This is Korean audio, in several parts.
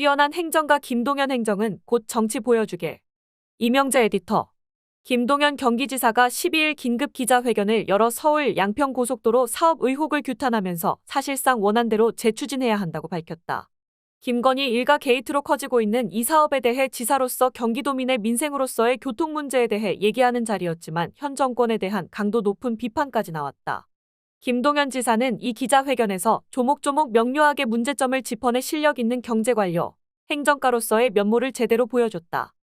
뛰어난 행정가 김동연 행정은 곧 정치 보여주게. 이명재 에디터. 김동연 경기지사가 12일 긴급 기자회견을 열어 서울 양평 고속도로 사업 의혹을 규탄하면서 사실상 원안대로 재추진해야 한다고 밝혔다. 김건희 일가 게이트로 커지고 있는 이 사업에 대해 지사로서 경기도민의 민생으로서의 교통 문제에 대해 얘기하는 자리였지만 현 정권에 대한 강도 높은 비판까지 나왔다. 김동연 지사는 이 기자회견에서 조목조목 명료하게 문제점을 짚어내 실력 있는 경제관료, 행정가로서의 면모를 제대로 보여줬다.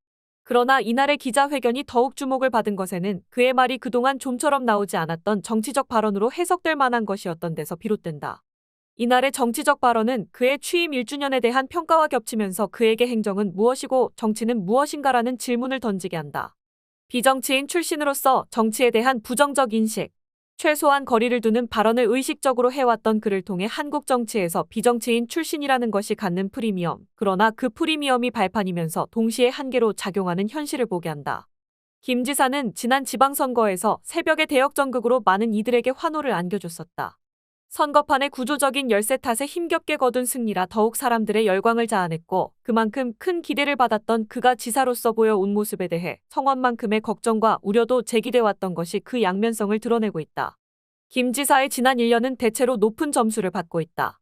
그러나 이날의 기자회견이 더욱 주목을 받은 것에는 그의 말이 그동안 좀처럼 나오지 않았던 정치적 발언으로 해석될 만한 것이었던 데서 비롯된다. 이날의 정치적 발언은 그의 취임 1주년에 대한 평가와 겹치면서 그에게 행정은 무엇이고 정치는 무엇인가라는 질문을 던지게 한다. 비정치인 출신으로서 정치에 대한 부정적 인식, 최소한 거리를 두는 발언을 의식적으로 해왔던 그를 통해 한국 정치에서 비정치인 출신이라는 것이 갖는 프리미엄, 그러나 그 프리미엄이 발판이면서 동시에 한계로 작용하는 현실을 보게 한다. 김 지사는 지난 지방선거에서 새벽의 대역 전극으로 많은 이들에게 환호를 안겨줬었다. 선거판의 구조적인 열세 탓에 힘겹게 거둔 승리라 더욱 사람들의 열광을 자아냈고 그만큼 큰 기대를 받았던 그가 지사로서 보여온 모습에 대해 성원만큼의 걱정과 우려도 제기돼 왔던 것이 그 양면성을 드러내고 있다. 김 지사의 지난 1년은 대체로 높은 점수를 받고 있다.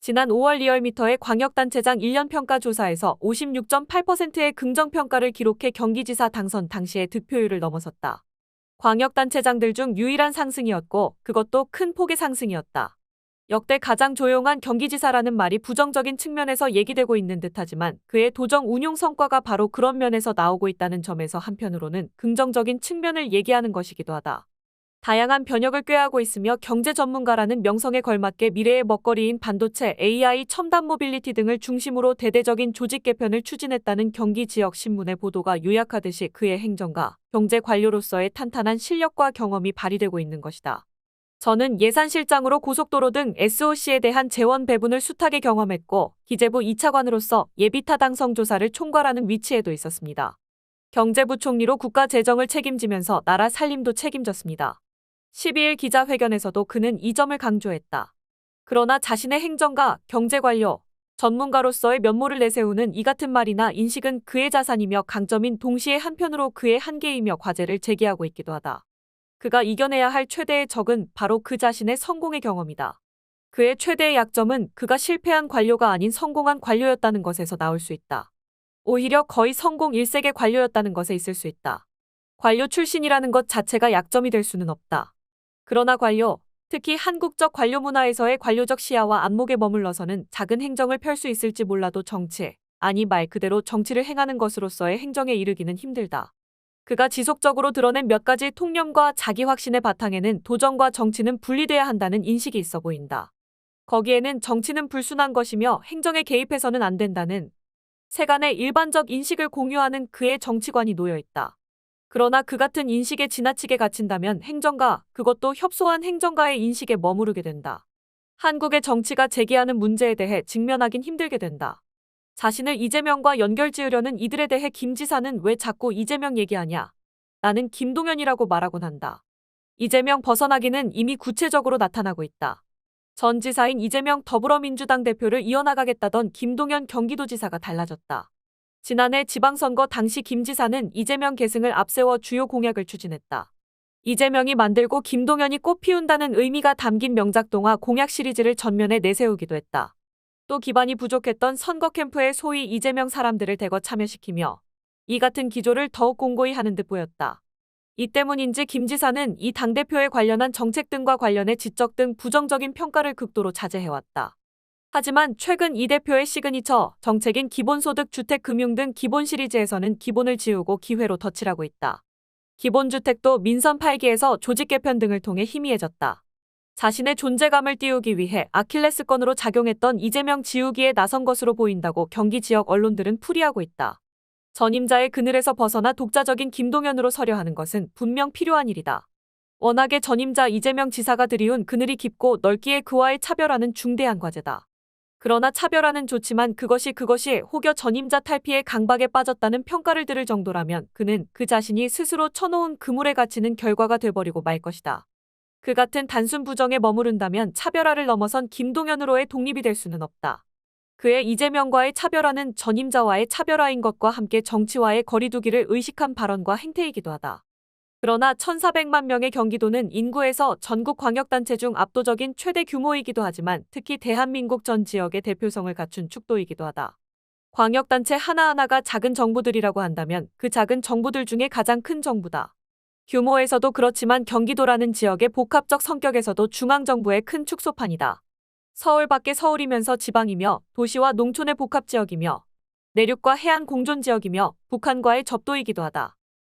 지난 5월 리얼미터의 광역단체장 1년 평가 조사에서 56.8%의 긍정평가를 기록해 경기지사 당선 당시의 득표율을 넘어섰다. 광역단체장들 중 유일한 상승이었고 그것도 큰 폭의 상승이었다. 역대 가장 조용한 경기지사라는 말이 부정적인 측면에서 얘기되고 있는 듯하지만 그의 도정 운용 성과가 바로 그런 면에서 나오고 있다는 점에서 한편으로는 긍정적인 측면을 얘기하는 것이기도 하다. 다양한 변혁을 꾀하고 있으며 경제 전문가라는 명성에 걸맞게 미래의 먹거리인 반도체, AI, 첨단 모빌리티 등을 중심으로 대대적인 조직 개편을 추진했다는 경기 지역 신문의 보도가 요약하듯이 그의 행정가, 경제 관료로서의 탄탄한 실력과 경험이 발휘되고 있는 것이다. 저는 예산실장으로 고속도로 등 SOC에 대한 재원 배분을 숱하게 경험했고 기재부 2차관으로서 예비타 당성 조사를 총괄하는 위치에도 있었습니다. 경제부총리로 국가 재정을 책임지면서 나라 살림도 책임졌습니다. 12일 기자회견에서도 그는 이 점을 강조했다. 그러나 자신의 행정가, 경제관료, 전문가로서의 면모를 내세우는 이 같은 말이나 인식은 그의 자산이며 강점인 동시에 한편으로 그의 한계이며 과제를 제기하고 있기도 하다. 그가 이겨내야 할 최대의 적은 바로 그 자신의 성공의 경험이다. 그의 최대의 약점은 그가 실패한 관료가 아닌 성공한 관료였다는 것에서 나올 수 있다. 오히려 거의 성공 일색의 관료였다는 것에 있을 수 있다. 관료 출신이라는 것 자체가 약점이 될 수는 없다. 그러나 관료, 특히 한국적 관료 문화에서의 관료적 시야와 안목에 머물러서는 작은 행정을 펼 수 있을지 몰라도 정치, 아니 말 그대로 정치를 행하는 것으로서의 행정에 이르기는 힘들다. 그가 지속적으로 드러낸 몇 가지 통념과 자기 확신의 바탕에는 도정과 정치는 분리돼야 한다는 인식이 있어 보인다. 거기에는 정치는 불순한 것이며 행정에 개입해서는 안 된다는 세간의 일반적 인식을 공유하는 그의 정치관이 놓여 있다. 그러나 그 같은 인식에 지나치게 갇힌다면 행정가, 그것도 협소한 행정가의 인식에 머무르게 된다. 한국의 정치가 제기하는 문제에 대해 직면하긴 힘들게 된다. 자신을 이재명과 연결 지으려는 이들에 대해 김 지사는 왜 자꾸 이재명 얘기하냐? 나는 김동연이라고 말하곤 한다. 이재명 벗어나기는 이미 구체적으로 나타나고 있다. 전 지사인 이재명 더불어민주당 대표를 이어나가겠다던 김동연 경기도지사가 달라졌다. 지난해 지방선거 당시 김 지사는 이재명 계승을 앞세워 주요 공약을 추진했다. 이재명이 만들고 김동연이 꽃 피운다는 의미가 담긴 명작 동화 공약 시리즈를 전면에 내세우기도 했다. 또 기반이 부족했던 선거 캠프에 소위 이재명 사람들을 대거 참여시키며 이 같은 기조를 더욱 공고히 하는 듯 보였다. 이 때문인지 김 지사는 이 당대표에 관련한 정책 등과 관련해 지적 등 부정적인 평가를 극도로 자제해왔다. 하지만 최근 이 대표의 시그니처 정책인 기본소득 주택금융 등 기본 시리즈에서는 기본을 지우고 기회로 덧칠하고 있다. 기본주택도 민선 8기에서 조직 개편 등을 통해 희미해졌다. 자신의 존재감을 띄우기 위해 아킬레스건으로 작용했던 이재명 지우기에 나선 것으로 보인다고 경기 지역 언론들은 풀이하고 있다. 전임자의 그늘에서 벗어나 독자적인 김동연으로 서려 하는 것은 분명 필요한 일이다. 워낙에 전임자 이재명 지사가 들이운 그늘이 깊고 넓기에 그와의 차별화는 중대한 과제다. 그러나 차별화는 좋지만 그것이 그것이 혹여 전임자 탈피에 강박에 빠졌다는 평가를 들을 정도라면 그는 그 자신이 스스로 쳐놓은 그물에 갇히는 결과가 돼버리고 말 것이다. 그 같은 단순 부정에 머무른다면 차별화를 넘어선 김동연으로의 독립이 될 수는 없다. 그의 이재명과의 차별화는 전임자와의 차별화인 것과 함께 정치와의 거리두기를 의식한 발언과 행태이기도 하다. 그러나 1,400만 명의 경기도는 인구에서 전국 광역단체 중 압도적인 최대 규모이기도 하지만 특히 대한민국 전 지역의 대표성을 갖춘 축도이기도 하다. 광역단체 하나하나가 작은 정부들이라고 한다면 그 작은 정부들 중에 가장 큰 정부다. 규모에서도 그렇지만 경기도라는 지역의 복합적 성격에서도 중앙정부의 큰 축소판이다. 서울 밖의 서울이면서 지방이며 도시와 농촌의 복합지역이며 내륙과 해안 공존지역이며 북한과의 접도이기도 하다.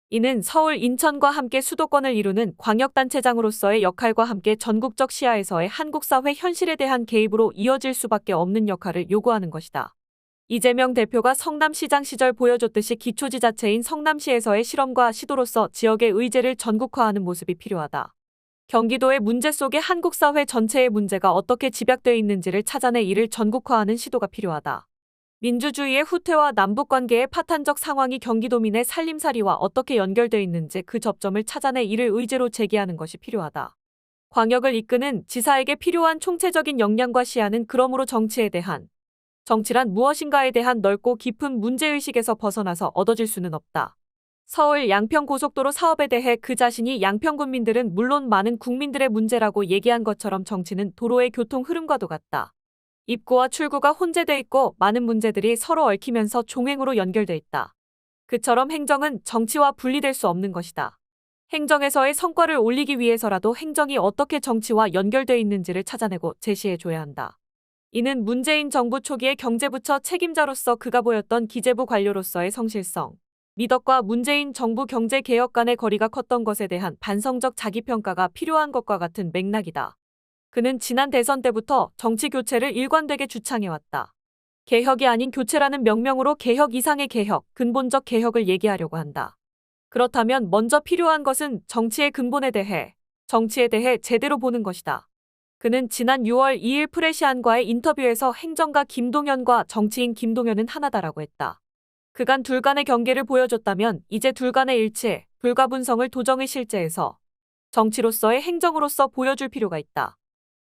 이는 서울, 인천과 함께 수도권을 이루는 광역단체장으로서의 역할과 함께 전국적 시야에서의 한국 사회 현실에 대한 개입으로 이어질 수밖에 없는 역할을 요구하는 것이다. 이재명 대표가 성남시장 시절 보여줬듯이 기초지자체인 성남시에서의 실험과 시도로서 지역의 의제를 전국화하는 모습이 필요하다. 경기도의 문제 속에 한국 사회 전체의 문제가 어떻게 집약되어 있는지를 찾아내 이를 전국화하는 시도가 필요하다. 민주주의의 후퇴와 남북관계의 파탄적 상황이 경기도민의 살림살이와 어떻게 연결되어 있는지 그 접점을 찾아내 이를 의제로 제기하는 것이 필요하다. 광역을 이끄는 지사에게 필요한 총체적인 역량과 시야는 그러므로 정치에 대한 정치란 무엇인가에 대한 넓고 깊은 문제의식에서 벗어나서 얻어질 수는 없다. 서울 양평고속도로 사업에 대해 그 자신이 양평군민들은 물론 많은 국민들의 문제라고 얘기한 것처럼 정치는 도로의 교통 흐름과도 같다. 입구와 출구가 혼재돼 있고 많은 문제들이 서로 얽히면서 종횡으로 연결돼 있다. 그처럼 행정은 정치와 분리될 수 없는 것이다. 행정에서의 성과를 올리기 위해서라도 행정이 어떻게 정치와 연결돼 있는지를 찾아내고 제시해 줘야 한다. 이는 문재인 정부 초기의 경제부처 책임자로서 그가 보였던 기재부 관료로서의 성실성, 미덕과 문재인 정부 경제개혁 간의 거리가 컸던 것에 대한 반성적 자기평가가 필요한 것과 같은 맥락이다. 그는 지난 대선 때부터 정치 교체를 일관되게 주창해왔다. 개혁이 아닌 교체라는 명명으로 개혁 이상의 개혁, 근본적 개혁을 얘기하려고 한다. 그렇다면 먼저 필요한 것은 정치의 근본에 대해, 정치에 대해 제대로 보는 것이다. 그는 지난 6월 2일 프레시안과의 인터뷰에서 행정가 김동연과 정치인 김동연은 하나다라고 했다. 그간 둘 간의 경계를 보여줬다면 이제 둘 간의 일체, 불가분성을 도정의 실제에서 정치로서의 행정으로서 보여줄 필요가 있다.